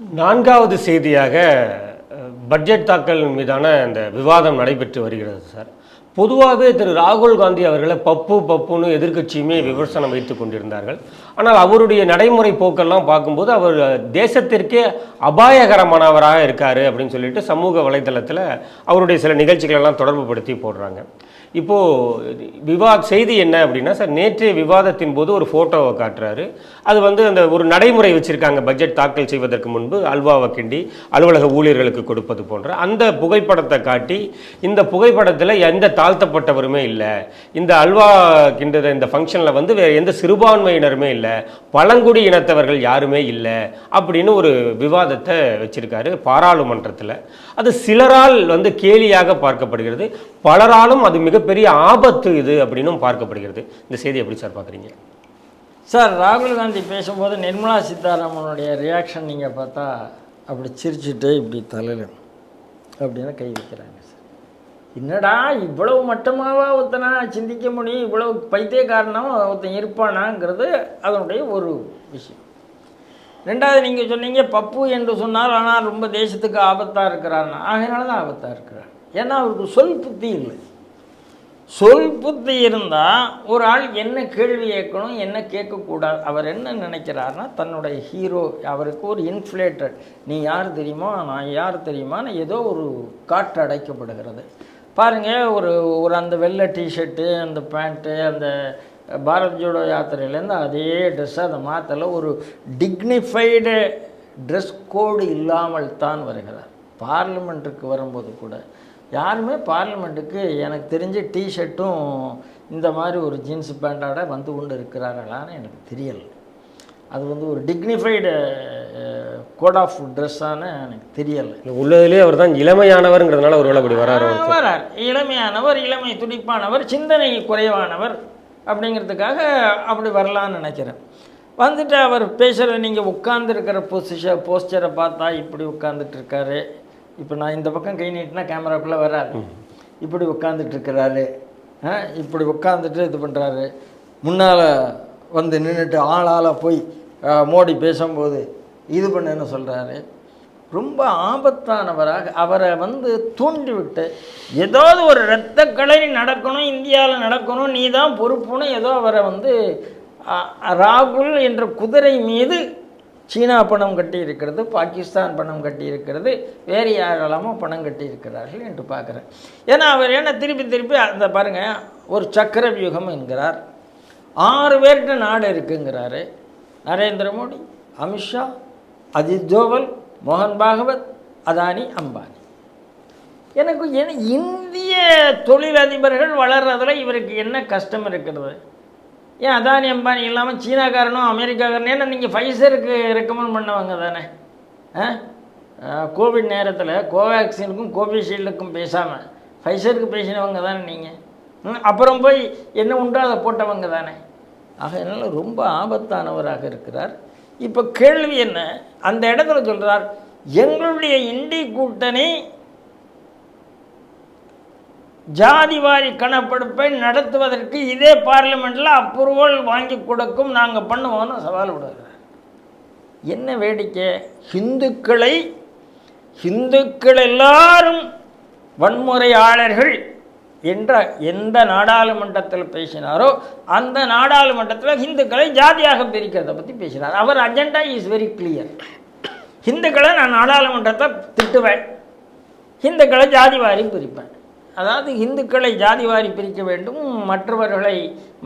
நான்காவது செய்தியாக பட்ஜெட் தாக்கல் மீதான அந்த விவாதம் நடைபெற்று வருகிறது சார். பொதுவாகவே திரு ராகுல் காந்தி அவர்களை பப்பு பப்புன்னு எதிர்க்கட்சியுமே விமர்சனம் வைத்து கொண்டிருந்தார்கள். ஆனால் அவருடைய நடைமுறை போக்கெல்லாம் பார்க்கும்போது அவர் தேசத்திற்கே அபாயகரமானவராக இருக்காரு அப்படின்னு சொல்லிட்டு சமூக வலைதளத்தில் அவருடைய சில நிகழ்ச்சிகளெல்லாம் தொடர்பு படுத்தி போடுறாங்க. இப்போது விவா செய்தி என்ன அப்படின்னா சார் நேற்றைய விவாதத்தின் போது ஒரு ஃபோட்டோவை காட்டுறாரு. அது வந்து அந்த ஒரு நடைமுறை வச்சுருக்காங்க பட்ஜெட் தாக்கல் செய்வதற்கு முன்பு அல்வாவை கிண்டி அலுவலக ஊழியர்களுக்கு கொடுப்பது போன்ற. அந்த புகைப்படத்தை காட்டி இந்த புகைப்படத்தில் எந்த தாழ்த்தப்பட்டவருமே இல்லை. இந்த அல்வா கிண்டுற இந்த ஃபங்க்ஷனில் வந்து வேறு எந்த சிறுபான்மையினருமே இல்லை. பழங்குடி இனத்தவர்கள் யாருமே இல்லை அப்படின்னு ஒரு விவாதத்தை வச்சுருக்காரு பாராளுமன்றத்தில். அது சிலரால் வந்து கேலியாக பார்க்கப்படுகிறது. பலராலும் அது மிக மிகப்பெரிய ஆபத்து இது அப்படின்னும் பார்க்கப்படுகிறது. இந்த செய்தி எப்படி சார் பார்க்குறீங்க? சார் ராகுல் காந்தி பேசும்போது நிர்மலா சீதாராமனுடைய ரியாக்ஷன் நீங்கள் பார்த்தா அப்படி சிரிச்சுட்டு இப்படி தலையில் அப்படின்னு கை வைக்கிறாங்க சார். என்னடா இவ்வளவு மட்டமாவா ஒருத்தனா சிந்திக்க முடியும்? இவ்வளவு பைத்தியக்காரனாக ஒருத்தன் இருப்பானாங்கிறது அதனுடைய ஒரு விஷயம். ரெண்டாவது நீங்கள் சொன்னீங்க பப்பு என்று சொன்னால் ஆனால் ரொம்ப தேசத்துக்கு ஆபத்தாக இருக்கிறார்னா ஆகையினால தான் ஆபத்தாக இருக்கிறார். ஏன்னா அவருக்கு சொல் புத்தி இல்லை. சொல் புத்தி இருந்தால் ஒரு ஆள் என்ன கேள்வி கேட்கணும் என்ன கேட்கக்கூடாது அவர் என்ன நினைக்கிறாருன்னா தன்னுடைய ஹீரோ அவருக்கு ஒரு இன்ஃப்ளேட்டட் நீ யார் தெரியுமா நான் யார் தெரியுமான்னு ஏதோ ஒரு காற்று அடைக்கப்படுகிறது. பாருங்கள் ஒரு ஒரு அந்த வெள்ளை டிஷர்ட்டு அந்த பேண்ட்டு அந்த பாரத் ஜோடோ யாத்திரையிலேருந்து அதே ட்ரெஸ்ஸை அதை மாற்றல ஒரு டிக்னிஃபைடு ட்ரெஸ் கோடு இல்லாமல் தான் வருகிறார். பார்லிமெண்ட்டுக்கு வரும்போது கூட யாருமே பார்லிமெண்ட்டுக்கு எனக்கு தெரிஞ்சு டிஷர்ட்டும் இந்த மாதிரி ஒரு ஜீன்ஸ் பேண்டோட வந்து கொண்டு இருக்கிறார்களான்னு எனக்கு தெரியல. அது வந்து ஒரு டிக்னிஃபைடு கோட் ஆஃப் ட்ரெஸ்ஸான எனக்கு தெரியலை. உள்ளதிலே அவர் தான் இளமையானவர்ங்கிறதுனால ஒரு அப்படி வராரு வரார். இளமையானவர் இளமை துடிப்பானவர் சிந்தனை குறைவானவர் அப்படிங்கிறதுக்காக அப்படி வரலான்னு நினைக்கிறேன். வந்துட்டு அவர் பேசுகிற நீங்கள் உட்கார்ந்துருக்கிற பொசிஷன் போஸ்டரை பார்த்தா இப்படி உட்காந்துட்டு இருக்காரு. இப்போ நான் இந்த பக்கம் கை நீட்டினா கேமராக்குள்ளே வராது. இப்படி உட்காந்துட்டு இருக்கிறாரு இப்படி உட்காந்துட்டு இது பண்ணுறாரு முன்னால் வந்து நின்றுட்டு ஆளால் போய் மோடி பேசும்போது இது பண்ணுன்னு சொல்கிறாரு ரொம்ப ஆபத்தானவராக அவரை வந்து தூண்டிவிட்டு ஏதாவது ஒரு இரத்த களரி நடக்கணும் இந்தியாவில் நடக்கணும் நீ தான் பொறுப்புன்னு ஏதோ அவரை வந்து ராகுல் என்ற குதிரை மீது சீனா பணம் கட்டி இருக்கிறது பாகிஸ்தான் பணம் கட்டி இருக்கிறது வேறு யாரெல்லாமோ பணம் கட்டி இருக்கிறார்கள் என்று பார்க்குறேன். ஏன்னா அவர் என்ன திருப்பி திருப்பி அந்த பாருங்கள் ஒரு சக்கர வியூகம் என்கிறார். ஆறு பேர்கிட்ட நாடு இருக்குங்கிறாரு. நரேந்திர மோடி அமித்ஷா அஜித் தோவல் மோகன் பாகவத் அதானி அம்பானி. எனக்கு என்ன இந்திய தொழிலதிபர்கள் வளர்றதில் இவருக்கு என்ன கஷ்டம் இருக்கிறது? ஏன் அதானி அம்பானி இல்லாமல் சீனாக்காரனும் அமெரிக்காக்காரனும் ஏன்னா நீங்கள் ஃபைசருக்கு ரெக்கமெண்ட் பண்ணவங்க தானே? ஆ? கோவிட் நேரத்தில் கோவேக்சினுக்கும் கோவிஷீல்டுக்கும் பேசாமல் ஃபைசருக்கு பேசினவங்க தானே நீங்கள் அப்புறம் போய் என்ன உண்டோ அதை போட்டவங்க தானே? ஆகையினால ரொம்ப ஆபத்தானவராக இருக்கிறார். இப்போ கேள்வி என்ன? அந்த இடத்துல சொல்கிறார் எங்களுடைய இண்டி கூட்டணி ஜாதிவாரி கணப்பெடுப்பை நடத்துவதற்கு இதே பார்லிமெண்ட்டில் அப்ரூவல் வாங்கி கொடுக்கும் நாங்கள் பண்ணுவோம்னு சவால் விடுகிறார் என்ன வேடிக்கை? ஹிந்துக்களை ஹிந்துக்கள் எல்லாரும் வன்முறையாளர்கள் என்ற எந்த நாடாளுமன்றத்தில் பேசினாரோ அந்த நாடாளுமன்றத்தில் ஹிந்துக்களை ஜாதியாக பிரிக்கிறத பற்றி பேசினார். அவர் அஜெண்டா இஸ் வெரி கிளியர் ஹிந்துக்களை நான் நாடாளுமன்றத்தை திட்டுவேன். ஹிந்துக்களை ஜாதி வாரி பிரிப்பேன். அதாவது இந்துக்களை ஜாதி வாரி பிரிக்க வேண்டும் மற்றவர்களை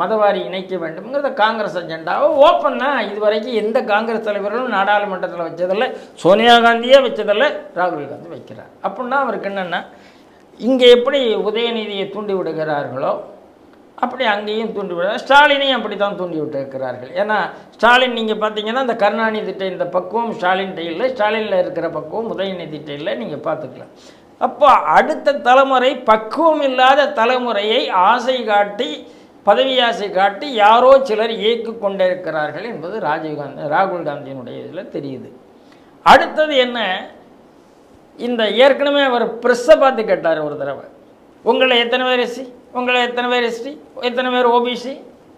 மதவாரி இணைக்க வேண்டும்ங்கிறத காங்கிரஸ் அஜெண்டாவை ஓப்பனாக இதுவரைக்கும் எந்த காங்கிரஸ் தலைவர்களும் நாடாளுமன்றத்தில் வச்சதில்லை சோனியா காந்தியே வச்சதில்லை ராகுல் காந்தி வைக்கிறார். அப்படின்னா அவருக்கு என்னென்னா இங்கே எப்படி உதயநிதியை தூண்டி விடுகிறார்களோ அப்படி அங்கேயும் தூண்டி விட ஸ்டாலினையும் அப்படி தான் தூண்டி விட்டுருக்கிறார்கள். ஏன்னா ஸ்டாலின் நீங்கள் பார்த்தீங்கன்னா இந்த கருணாநிதிட்ட இந்த பக்குவம் ஸ்டாலின்கிட்ட இல்லை ஸ்டாலினில் இருக்கிற பக்குவம் உதயநிதிட்ட இல்லை நீங்கள் பார்த்துக்கலாம் அப்போ அடுத்த தலைமுறை பக்குவம் இல்லாத தலைமுறையை ஆசை காட்டி பதவி ஆசை காட்டி யாரோ சிலர் இயக்கி கொண்டிருக்கிறார்கள் என்பது ராஜீவ்காந்தி ராகுல் காந்தியினுடைய இதில் தெரியுது. அடுத்தது என்ன? இந்த ஏற்கனவே அவர் ப்ரெஸ்ஸை பார்த்து கேட்டார் ஒரு தடவை. உங்களை எத்தனை பேர் எஸ்சி உங்களை எத்தனை பேர் எஸ்டி எத்தனை பேர் ஓபிசி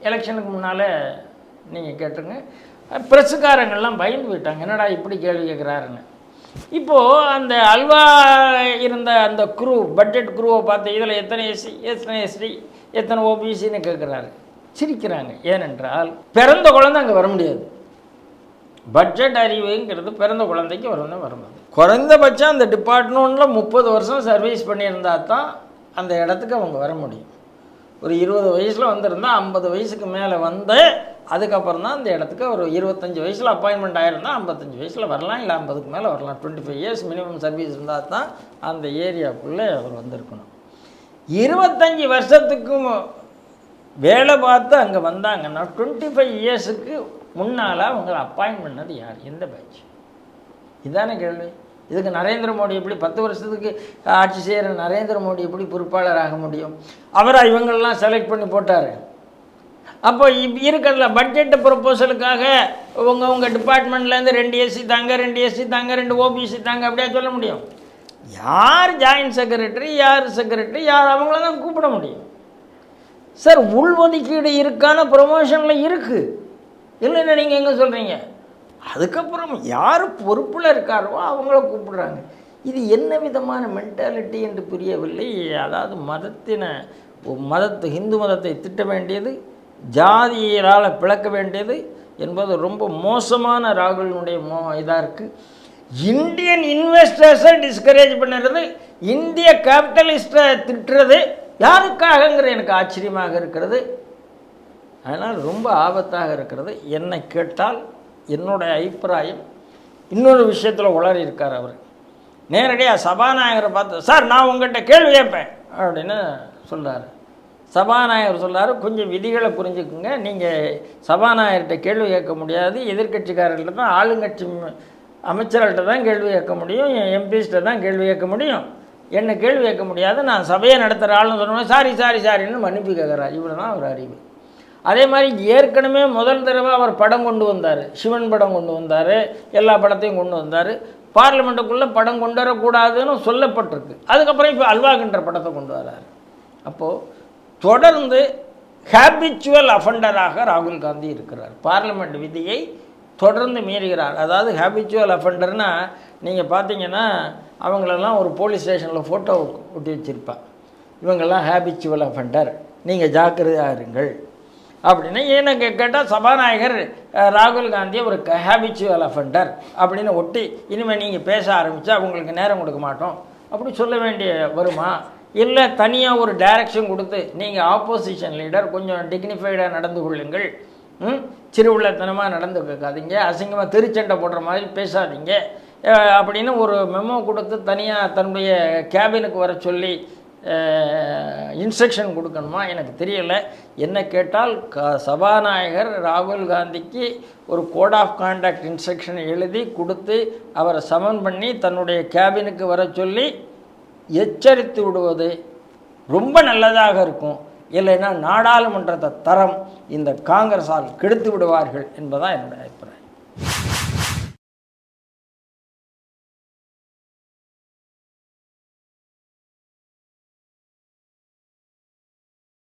எலெக்ஷனுக்கு முன்னால் நீங்கள் கேட்டுருங்க. ப்ரெஸ்ஸுக்காரங்கள்லாம் பயந்து போயிட்டாங்க. என்னடா இப்படி கேள்வி கேட்குறாருன்னு. இப்போது அந்த அல்வா இருந்த அந்த குரூ பட்ஜெட் குரூவை பார்த்து இதில் எத்தனை எஸ்சி எத்தனை எஸ்டி எத்தனை ஓபிசின்னு கேட்குறாரு. சிரிக்கிறாங்க. ஏனென்றால் பிறந்த குழந்தை அங்கே வர முடியாது. பட்ஜெட் அறிவுங்கிறது பிறந்த குழந்தைக்கு வரணும் வரும்போது. குறைந்தபட்சம் அந்த டிபார்ட்மெண்ட்டில் முப்பது வருஷம் சர்வீஸ் பண்ணியிருந்தா தான் அந்த இடத்துக்கு அவங்க வர முடியும். ஒரு இருபது வயசில் வந்திருந்தால் ஐம்பது வயசுக்கு மேலே வந்து அதுக்கப்புறம் தான் அந்த இடத்துக்கு ஒரு இருபத்தஞ்சி வயசில் அப்பாயின்மெண்ட் ஆகிருந்தால் ஐம்பத்தஞ்சு வயசில் வரலாம் இல்லை ஐம்பதுக்கு மேலே வரலாம். Twenty five years minimum service இருந்தால் தான் அந்த ஏரியாவுக்குள்ளே அவர் வந்திருக்கணும். இருபத்தஞ்சி வருஷத்துக்கும் வேலை பார்த்து அங்கே வந்தாங்கன்னா டுவெண்ட்டி ஃபைவ் இயர்ஸுக்கு முன்னால் அவங்களை அப்பாயின்ட் பண்ணது யார்? எந்த பேட்ச் இதான கேள்வி. இதுக்கு நரேந்திர மோடி எப்படி பத்து வருஷத்துக்கு ஆட்சி செய்கிற நரேந்திர மோடி எப்படி பொறுப்பாளர் ஆக முடியும்? அவரை இவங்கள்லாம் செலக்ட் பண்ணி போட்டார். அப்போ இப் இருக்கிறதுல பட்ஜெட் ப்ரொப்போசலுக்காக உங்கள் உங்கள் டிபார்ட்மெண்ட்லேருந்து ரெண்டு எஸ்சி தாங்க ரெண்டு எஸ்சி தாங்க ரெண்டு ஓபிசி தாங்க அப்படியே சொல்ல முடியும்? யார் ஜாயின்ட் செக்ரட்டரி யார் செக்ரட்டரி யார் அவங்கள தான் கூப்பிட முடியும்? சார் உள்ஒதுக்கீடு இருக்கான ப்ரொமோஷனில் இருக்குது இல்லைன்னா நீங்கள் எங்கே சொல்கிறீங்க அதுக்கப்புறம் யார் பொறுப்பில் இருக்காரோ அவங்கள கூப்பிடுறாங்க. இது என்ன விதமான மென்டாலிட்டி என்று புரியவில்லை. அதாவது மதத்தின மதத்தை இந்து மதத்தை திட்ட வேண்டியது ஜாதியினால் பிளக்க வேண்டியது என்பது ரொம்ப மோசமான ராகுலினுடைய மோ இதாக இருக்குது இந்தியன் இன்வெஸ்டர்ஸை டிஸ்கரேஜ் பண்ணுறது இந்திய கேபிட்டலிஸ்ட்டை திட்டுறது யாருக்காகங்கிற எனக்கு ஆச்சரியமாக இருக்கிறது. அதனால் ரொம்ப ஆபத்தாக இருக்கிறது. என்னை கேட்டால் என்னுடைய அபிப்பிராயம் இன்னொரு விஷயத்தில் உளறி இருக்கார் அவர். நேரடியாக சபாநாயகரை பார்த்து சார் நான் உங்கள்கிட்ட கேள்வி கேட்பேன் அப்படின்னு சொல்கிறார் சபாநாயகர் சொல்றாரு கொஞ்சம் விதிகளை புரிஞ்சுக்குங்க. நீங்கள் சபாநாயகர்கிட்ட கேள்வி கேட்க முடியாது. எதிர்க்கட்சிக்காரர்கிட்ட தான் ஆளுங்கட்சி அமைச்சர்கள்ட்ட தான் கேள்வி கேட்க முடியும். எம்பிஸ்கிட்ட தான் கேள்வி கேட்க முடியும். என்ன கேள்வி கேட்க முடியாது. நான் சபையை நடத்துகிற ஆளுன்னு சொன்னோம் சாரி சாரி சாரின்னு மன்னிப்பு கேட்குறாரு இவ்வளோ தான் அவர் அறிவு. அதே மாதிரி ஏற்கனவே முதல் தடவை அவர் படம் கொண்டு வந்தார். சிவன் படம் கொண்டு வந்தார். எல்லா படத்தையும் கொண்டு வந்தார். பார்லிமெண்ட்டுக்குள்ளே படம் கொண்டு வரக்கூடாதுன்னு சொல்லப்பட்டிருக்கு. அதுக்கப்புறம் இப்போ அல்வாகின்ற படத்தை கொண்டு வராரு. அப்போது தொடர்ந்து ஹேபிச்சுவல் அஃபண்டராக ராகுல் காந்தி இருக்கிறார். பார்லிமெண்ட் விதியை தொடர்ந்து மீறுகிறார். அதாவது ஹேபிச்சுவல் அஃபண்டர்னா நீங்கள் பார்த்தீங்கன்னா அவங்களெல்லாம் ஒரு போலீஸ் ஸ்டேஷனில் ஃபோட்டோ ஒட்டி வச்சுருப்பான் இவங்கெல்லாம் ஹேபிச்சுவல் அஃபண்டர் நீங்கள் ஜாக்கிரதையாக இருங்கள். அப்படின்னு எனக்கு கேட்டால் சபாநாயகர் ராகுல் காந்தி ஒரு ஹேபிச்சுவல் அஃபண்டர் அப்படின்னு ஒட்டி இனிமேல் நீங்கள் பேச ஆரம்பித்தா அவங்களுக்கு நேரம் கொடுக்க மாட்டோம். அப்படி சொல்ல வேண்டிய வருமா? இல்லை தனியாக ஒரு டைரக்ஷன் கொடுத்து நீங்கள் ஆப்போசிஷன் லீடர் கொஞ்சம் டிக்னிஃபைடாக நடந்து கொள்ளுங்கள். ம்? சிறுவிள்ளத்தனமாக நடந்து கேட்காதீங்க. அசிங்கமாக திருச்சண்டை போடுற மாதிரி பேசாதீங்க. அப்படின்னு ஒரு மெமோ கொடுத்து தனியாக தன்னுடைய கேபினுக்கு வர சொல்லி இன்ஸ்ட்ரக்ஷன் கொடுக்கணுமா? எனக்கு தெரியலை. என்ன கேட்டால் க சபாநாயகர் ராகுல் காந்திக்கு ஒரு கோட் ஆஃப் கான்டாக்ட் இன்ஸ்ட்ரக்ஷன் எழுதி கொடுத்து அவரை சமன் பண்ணி தன்னுடைய கேபினுக்கு வர சொல்லி எச்சரித்து விடுவது ரொம்ப நல்லதாக இருக்கும். இல்லைன்னா நாடாளுமன்றத்தை தரம் இந்த காங்கிரஸால் கெடுத்து விடுவார்கள் என்பதான் என்னுடைய